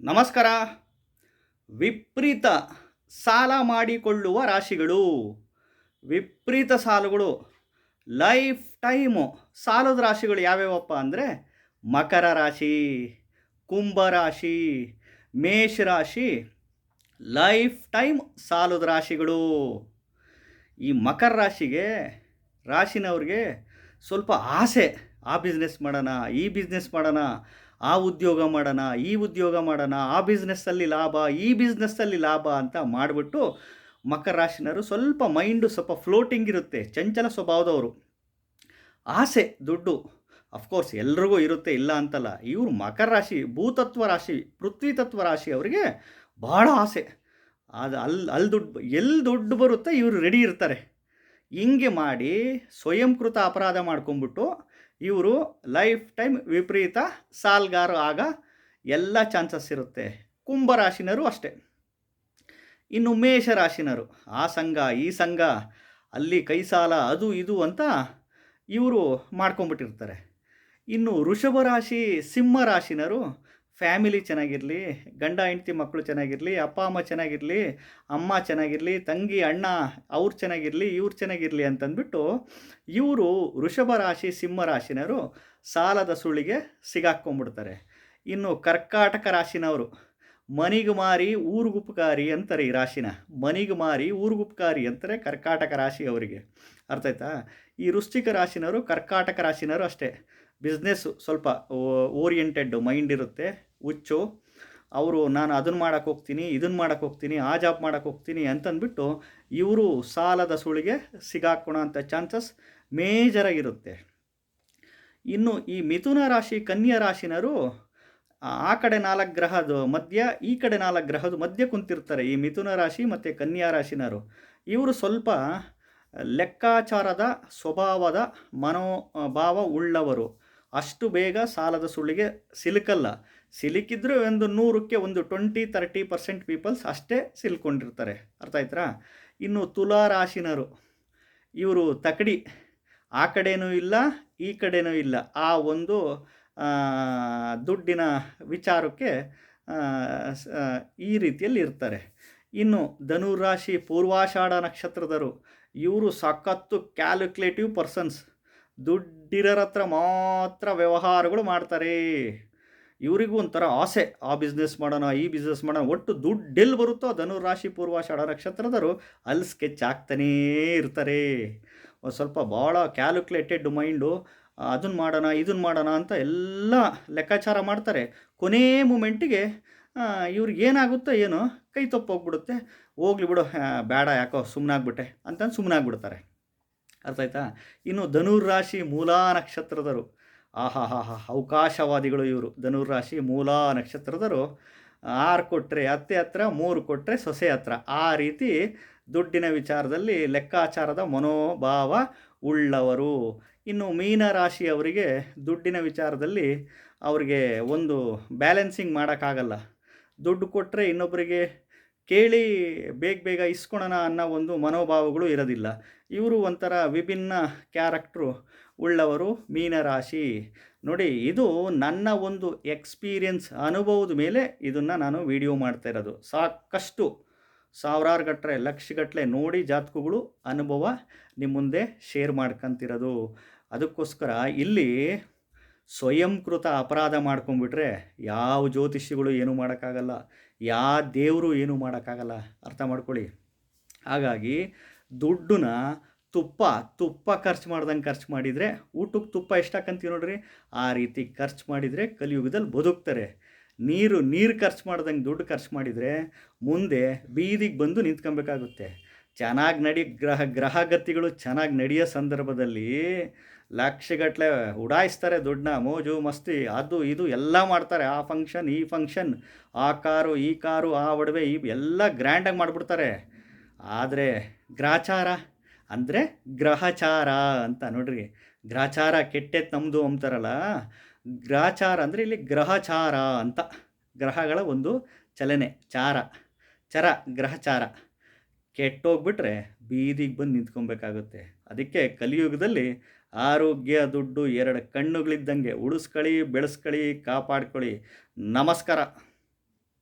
ನಮಸ್ಕಾರ. ವಿಪರೀತ ಸಾಲ ಮಾಡಿಕೊಳ್ಳುವ ರಾಶಿಗಳು. ವಿಪರೀತ ಸಾಲುಗಳು. ಲೈಫ್ ಟೈಮು ಸಾಲದ ರಾಶಿಗಳು ಯಾವ್ಯಾವಪ್ಪ ಅಂದರೆ ಮಕರ ರಾಶಿ, ಕುಂಭ ರಾಶಿ, ಮೇಷ ರಾಶಿ. ಲೈಫ್ ಟೈಮ್ ಸಾಲದ ರಾಶಿಗಳು. ಈ ಮಕರ ರಾಶಿಗೆ, ರಾಶಿನವ್ರಿಗೆ ಸ್ವಲ್ಪ ಆಸೆ. ಆ ಬಿಸ್ನೆಸ್ ಮಾಡೋಣ, ಈ ಬಿಸ್ನೆಸ್ ಮಾಡೋಣ ಆ ಉದ್ಯೋಗ ಮಾಡೋಣ, ಈ ಉದ್ಯೋಗ ಮಾಡೋಣ, ಆ ಬಿಸ್ನೆಸ್ಸಲ್ಲಿ ಲಾಭ, ಈ ಬಿಸ್ನೆಸ್ಸಲ್ಲಿ ಲಾಭ ಅಂತ ಮಾಡಿಬಿಟ್ಟು ಮಕರ ರಾಶಿನವರು ಸ್ವಲ್ಪ ಮೈಂಡು ಸ್ವಲ್ಪ ಫ್ಲೋಟಿಂಗ್ ಇರುತ್ತೆ, ಚಂಚಲ ಸ್ವಭಾವದವರು. ಆಸೆ, ದುಡ್ಡು ಅಫ್ಕೋರ್ಸ್ ಎಲ್ರಿಗೂ ಇರುತ್ತೆ, ಇಲ್ಲ ಅಂತಲ್ಲ. ಇವರು ಮಕರ ರಾಶಿ, ಭೂತತ್ವ ರಾಶಿ ಪೃಥ್ವಿ ತತ್ವ ರಾಶಿ ಅವರಿಗೆ ಭಾಳ ಆಸೆ. ಅದು ಅಲ್ಲಿ ಅಲ್ಲಿ ದುಡ್ಡು ಎಲ್ಲಿ ದುಡ್ಡು ಬರುತ್ತೆ ಇವರು ರೆಡಿ ಇರ್ತಾರೆ. ಹಿಂಗೆ ಮಾಡಿ ಸ್ವಯಂಕೃತ ಅಪರಾಧ ಮಾಡ್ಕೊಂಬಿಟ್ಟು ಇವರು ಲೈಫ್ ಟೈಮ್ ವಿಪರೀತ ಸಾಲ್ಗಾರ ಆಗ ಎಲ್ಲ ಚಾನ್ಸಸ್ ಇರುತ್ತೆ. ಕುಂಭರಾಶಿನರು ಅಷ್ಟೇ. ಇನ್ನು ಮೇಷರಾಶಿನರು ಆ ಸಂಘ, ಈ ಸಂಘ, ಅಲ್ಲಿ ಕೈ ಸಾಲ ಅದು ಇದು ಅಂತ ಇವರು ಮಾಡ್ಕೊಂಬಿಟ್ಟಿರ್ತಾರೆ ಇನ್ನು ವೃಷಭ ರಾಶಿ, ಸಿಂಹ ರಾಶಿನರು ಫ್ಯಾಮಿಲಿ ಚೆನ್ನಾಗಿರಲಿ, ಗಂಡ, ಹೆಂಡತಿ ಮಕ್ಕಳು ಚೆನ್ನಾಗಿರಲಿ, ಅಪ್ಪ, ಅಮ್ಮ ಚೆನ್ನಾಗಿರಲಿ ಅಮ್ಮ ಚೆನ್ನಾಗಿರಲಿ, ತಂಗಿ, ಅಣ್ಣ, ಅವ್ರು ಚೆನ್ನಾಗಿರಲಿ, ಇವ್ರು ಚೆನ್ನಾಗಿರಲಿ ಅಂತಂದ್ಬಿಟ್ಟು ಇವರು ವೃಷಭ ರಾಶಿ, ಸಿಂಹ ರಾಶಿನವರು ಸಾಲದ ಸುಳಿಗೆ ಸಿಗಾಕ್ಕೊಂಡ್ಬಿಡ್ತಾರೆ. ಇನ್ನು ಕರ್ಕಾಟಕ ರಾಶಿನವರು ಮನಿಗೆ ಮಾರಿ ಊರುಗುಪ್ಕಾರಿ ಅಂತಾರೆ ಈ ರಾಶಿನ. ಮನಿಗೆ ಮಾರಿ ಊರುಗುಪ್ಕಾರಿ ಅಂತಾರೆ ಕರ್ಕಾಟಕ ರಾಶಿ ಅವರಿಗೆ. ಅರ್ಥ ಆಯ್ತಾ? ಈ ವೃಶ್ಚಿಕ ರಾಶಿನವರು ಕರ್ಕಾಟಕ ರಾಶಿನವರು ಅಷ್ಟೇ. ಬಿಸ್ನೆಸ್ಸು ಸ್ವಲ್ಪ ಓರಿಯೆಂಟೆಡ್ ಮೈಂಡ್ ಇರುತ್ತೆ, ಹುಚ್ಚು. ಅವರು, ನಾನು ಅದನ್ನು ಮಾಡೋಕ್ಕೆ ಹೋಗ್ತೀನಿ ಇದನ್ನು ಮಾಡೋಕ್ಕೆ ಹೋಗ್ತೀನಿ, ಆ ಜಾಬ್ ಮಾಡೋಕ್ಕೆ ಹೋಗ್ತೀನಿ ಅಂತಂದ್ಬಿಟ್ಟು ಇವರು ಸಾಲದ ಸುಳಿಗೆ ಸಿಗಾಕೋಣ ಅಂತ ಚಾನ್ಸಸ್ ಮೇಜರಾಗಿರುತ್ತೆ ಇನ್ನು ಈ ಮಿಥುನ ರಾಶಿ, ಕನ್ಯಾ ರಾಶಿನರು ಆ ಕಡೆ ನಾಲ್ಕು ಗ್ರಹದ ಮಧ್ಯ, ಈ ಕಡೆ ನಾಲ್ಕು ಗ್ರಹದ ಮಧ್ಯ ಕುಂತಿರ್ತಾರೆ ಈ ಮಿಥುನ ರಾಶಿ ಮತ್ತು ಕನ್ಯಾ ರಾಶಿನರು. ಇವರು ಸ್ವಲ್ಪ ಲೆಕ್ಕಾಚಾರದ ಸ್ವಭಾವದ ಮನೋಭಾವ ಉಳ್ಳವರು. ಅಷ್ಟು ಬೇಗ ಸಾಲದ ಸುಳಿಗೆ ಸಿಲುಕಲ್ಲ. ಸಿಲುಕಿದ್ರೂ ಒಂದು ನೂರಕ್ಕೆ ಒಂದು ಟ್ವೆಂಟಿ ತರ್ಟಿ ಪರ್ಸೆಂಟ್ ಪೀಪಲ್ಸ್ ಅಷ್ಟೇ ಸಿಲ್ಕೊಂಡಿರ್ತಾರೆ. ಅರ್ಥ ಆಯ್ತಾ ಇನ್ನು ತುಲಾ ರಾಶಿನರು, ಇವರು ತಕಡಿ. ಆ ಕಡೆನೂ ಇಲ್ಲ, ಈ ಕಡೆನೂ ಇಲ್ಲ. ಆ ಒಂದು ದುಡ್ಡಿನ ವಿಚಾರಕ್ಕೆ ಈ ರೀತಿಯಲ್ಲಿ ಇರ್ತಾರೆ. ಇನ್ನು ಧನುರಾಶಿ ಪೂರ್ವಾಷಾಢ ನಕ್ಷತ್ರದರು ಇವರು ಸಖತ್ತು ಕ್ಯಾಲ್ಕುಲೇಟಿವ್ ಪರ್ಸನ್ಸ್ ದುಡ್ಡಿರೋರ ಹತ್ರ ಮಾತ್ರ ವ್ಯವಹಾರಗಳು ಮಾಡ್ತಾರೆ. ಇವರಿಗೂ ಒಂಥರ ಆಸೆ. ಆ ಬಿಸ್ನೆಸ್ ಮಾಡೋಣ, ಈ ಬಿಸ್ನೆಸ್ ಮಾಡೋಣ. ಒಟ್ಟು ದುಡ್ಡು ಎಲ್ಲಿ ಬರುತ್ತೋ ಧನುರಾಶಿ ಪೂರ್ವಾಷಾಢ ನಕ್ಷತ್ರದವರು ಅಲ್ಲಿ ಸ್ಕೆಚ್ ಆಗ್ತಾನೇ ಇರ್ತಾರೆ. ಸ್ವಲ್ಪ ಭಾಳ ಕ್ಯಾಲ್ಕುಲೇಟೆಡ್ ಮೈಂಡು ಅದನ್ನು ಮಾಡೋಣ ಇದನ್ನು ಮಾಡೋಣ ಅಂತ ಎಲ್ಲ ಲೆಕ್ಕಾಚಾರ ಮಾಡ್ತಾರೆ. ಕೊನೇ ಮೂಮೆಂಟಿಗೆ ಇವ್ರಿಗೆ ಏನಾಗುತ್ತೋ ಏನೋ ಕೈ ತಪ್ಪೋಗ್ಬಿಡುತ್ತೆ ಹೋಗ್ಲಿ ಬಿಡು ಬೇಡ ಯಾಕೋ ಸುಮ್ಮನಾಗ್ಬಿಟ್ಟೆ ಅಂತಂದು ಸುಮ್ಮನಾಗ್ಬಿಡ್ತಾರೆ ಅರ್ಥ ಆಯ್ತಾ? ಇನ್ನು ಧನುರ್ರಾಶಿ ಮೂಲಾ ನಕ್ಷತ್ರದರು ಆಹಾ ಹಾ ಹಾ ಅವಕಾಶವಾದಿಗಳು ಇವರು. ಧನುರ್ರಾಶಿ ಮೂಲಾ ನಕ್ಷತ್ರದರು ಆರು ಕೊಟ್ಟರೆ ಅತ್ತೆ ಹತ್ರ, ಮೂರು ಕೊಟ್ಟರೆ ಸೊಸೆ ಹತ್ರ. ಆ ರೀತಿ ದುಡ್ಡಿನ ವಿಚಾರದಲ್ಲಿ ಲೆಕ್ಕಾಚಾರದ ಮನೋಭಾವ ಉಳ್ಳವರು. ಇನ್ನು ಮೀನ ರಾಶಿಯವರಿಗೆ ದುಡ್ಡಿನ ವಿಚಾರದಲ್ಲಿ ಅವರಿಗೆ ಒಂದು ಬ್ಯಾಲೆನ್ಸಿಂಗ್ ಮಾಡೋಕ್ಕಾಗಲ್ಲ. ದುಡ್ಡು ಕೊಟ್ಟರೆ ಇನ್ನೊಬ್ಬರಿಗೆ ಕೇಳಿ ಬೇಗ ಬೇಗ ಇಸ್ಕೊಳೋಣ ಅನ್ನೋ ಒಂದು ಮನೋಭಾವಗಳು ಇರೋದಿಲ್ಲ. ಇವರು ಒಂಥರ ವಿಭಿನ್ನ ಕ್ಯಾರೆಕ್ಟ್ರು ಉಳ್ಳವರು, ಮೀನರಾಶಿ. ನೋಡಿ, ಇದು ನನ್ನ ಒಂದು ಎಕ್ಸ್ಪೀರಿಯನ್ಸ್ ಅನುಭವದ ಮೇಲೆ ಇದನ್ನು ನಾನು ವಿಡಿಯೋ ಮಾಡ್ತಾ ಇರೋದು. ಸಾಕಷ್ಟು ಸಾವಿರಾರು ಗಟ್ಟರೆ ಲಕ್ಷಗಟ್ಟಲೆ ನೋಡಿ ಜಾತಕಗಳು, ಅನುಭವ ನಿಮ್ಮ ಮುಂದೆ ಶೇರ್ ಮಾಡ್ಕಂತಿರೋದು. ಅದಕ್ಕೋಸ್ಕರ ಇಲ್ಲಿ ಸ್ವಯಂಕೃತ ಅಪರಾಧ ಮಾಡ್ಕೊಂಬಿಟ್ರೆ ಯಾವ ಜ್ಯೋತಿಷಿಗಳು ಏನೂ ಮಾಡೋಕ್ಕಾಗಲ್ಲ, ಯಾವ ದೇವರು ಏನೂ ಮಾಡೋಕ್ಕಾಗಲ್ಲ, ಅರ್ಥ ಮಾಡ್ಕೊಳ್ಳಿ. ಹಾಗಾಗಿ ದುಡ್ಡನ್ನ ತುಪ್ಪ ತುಪ್ಪ ಖರ್ಚು ಮಾಡ್ದಂಗೆ ಖರ್ಚು ಮಾಡಿದರೆ ಊಟಕ್ಕೆ ತುಪ್ಪ ಎಷ್ಟಾಕಂತೀವಿ ನೋಡ್ರಿ? ಆ ರೀತಿ ಖರ್ಚು ಮಾಡಿದರೆ ಕಲಿಯುಗದಲ್ಲಿ ಬದುಕ್ತಾರೆ. ನೀರು ನೀರು ಖರ್ಚು ಮಾಡ್ದಂಗೆ ದುಡ್ಡು ಖರ್ಚು ಮಾಡಿದರೆ ಮುಂದೆ ಬೀದಿಗೆ ಬಂದು ನಿಂತ್ಕೊಬೇಕಾಗುತ್ತೆ. ಚೆನ್ನಾಗಿ ನಡಿ, ಗ್ರಹ, ಗ್ರಹಗತಿಗಳು ಚೆನ್ನಾಗಿ ನಡೆಯೋ ಸಂದರ್ಭದಲ್ಲಿ ಲಕ್ಷಗಟ್ಟಲೆ ಉಡಾಯಿಸ್ತಾರೆ ದುಡ್ಡನ್ನ, ಮೋಜು, ಮಸ್ತಿ, ಅದು, ಇದು ಎಲ್ಲ ಮಾಡ್ತಾರೆ. ಆ ಫಂಕ್ಷನ್ ಈ ಫಂಕ್ಷನ್ ಆ ಕಾರು, ಈ ಕಾರು, ಆ ಒಡವೆ, ಈ ಎಲ್ಲ ಗ್ರ್ಯಾಂಡಾಗಿ ಮಾಡಿಬಿಡ್ತಾರೆ. ಆದರೆ ಗ್ರಾಚಾರ ಅಂದರೆ ಗ್ರಹಚಾರ ಅಂತ ನೋಡ್ರಿ. ಗ್ರಹಚಾರ ಕೆಟ್ಟೆತ್ ನಮ್ಮದು ಅಂತಾರಲ್ಲ. ಗ್ರಹಚಾರ ಅಂದರೆ ಇಲ್ಲಿ ಗ್ರಹಚಾರ ಅಂತ. ಗ್ರಹಗಳ ಒಂದು ಚಲನೆ, ಚಾರ, ಚರ, ಗ್ರಹಚಾರ. ಕೆಟ್ಟೋಗ್ಬಿಟ್ರೆ ಬೀದಿಗೆ ಬಂದು ನಿಂತ್ಕೊಬೇಕಾಗುತ್ತೆ. ಅದಕ್ಕೆ ಕಲಿಯುಗದಲ್ಲಿ ಆರೋಗ್ಯ ದುಡ್ಡು ಎರಡು ಕಣ್ಣುಗಳಿದ್ದಂಗೆ ಉಳಿಸ್ಕೊಳ್ಳಿ ಬೆಳೆಸ್ಕೊಳ್ಳಿ ಕಾಪಾಡ್ಕೊಳ್ಳಿ. ನಮಸ್ಕಾರ.